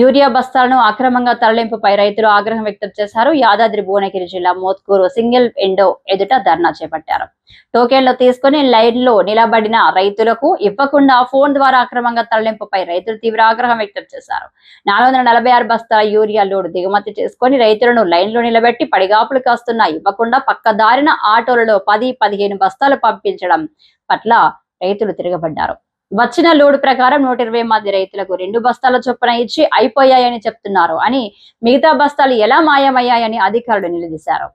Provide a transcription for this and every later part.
Urea బస్తాలను అక్రమంగా తరలింపుపై రైతులు ఆగ్రహం వ్యక్తం చేశారు. యాదాద్రి భువనగిరి జిల్లా మోత్కూరు సింగిల్ ఎండో ఎదుట ధర్నా చేపట్టారు. టోకెన్లు తీసుకుని లైన్లో నిలబడిన రైతులకు ఇవ్వకుండా ఫోన్ ద్వారా అక్రమంగా తరలింపుపై రైతులు తీవ్ర ఆగ్రహం వ్యక్తం చేశారు. నాలుగు వందల నలభై ఆరు బస్తాల యూరియా లోడ్ దిగుమతి చేసుకుని రైతులను లైన్లో నిలబెట్టి పడిగాపులు కాస్తున్నా ఇవ్వకుండా పక్క దారిన ఆటోలలో పది పదిహేను బస్తాలు పంపించడం పట్ల రైతులు తిరగబడ్డారు. వచ్చిన లోడ్ ప్రకారం నూట ఇరవై మంది రైతులకు రెండు బస్తాల చొప్పున ఇచ్చి అయిపోయాయని చెప్తున్నారు అని మిగతా బస్తాలు ఎలా మాయమయ్యాయని అధికారులు నిలదీశారు.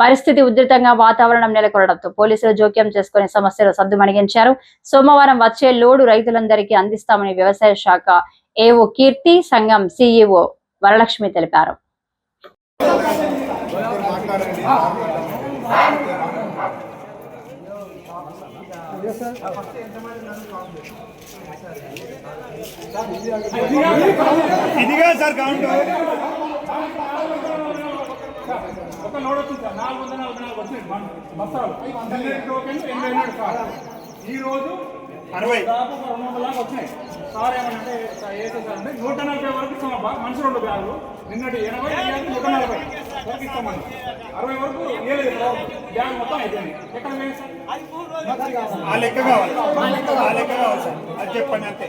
పరిస్థితి ఉధృతంగా వాతావరణం నెలకొనడంతో పోలీసులు జోక్యం చేసుకుని సమస్యలు సద్దుమణిగించారు సోమవారం వచ్చే లోడు రైతులందరికీ అందిస్తామని వ్యవసాయ శాఖ ఏఓ కీర్తి సంఘం సిఇఓ వరలక్ష్మి తెలిపారు. ఇదిగా సార్ కౌంట్ ఒక లోడ్ వచ్చింది సార్ నాలుగు వందల నలభై నాలుగు వచ్చింది బస్సాలు బస్తాలు నిన్నటి టోకెన్ ఎనభై నాడు సార్ ఈ రోజు అరవై దాదాపు రెండు వందల వచ్చినాయి సార్ ఏమనంటే సార్ సార్ అంటే నూట నలభై వరకు ఇస్తాం అబ్బా. మనిషి రెండు బ్యాగులు. నిన్నటి ఎనభై ఇవాళ నూట నలభై వరకు ఇస్తామని అరవై వరకు ఇవ్వలేదు బ్యాగ్ మొత్తం అయిపోయింది. ఎక్కడ పోయింది సార్? ఆ లెక్క కావాలి. ఆ లెక్క కావాలి సార్. అది చెప్పండి అంతే.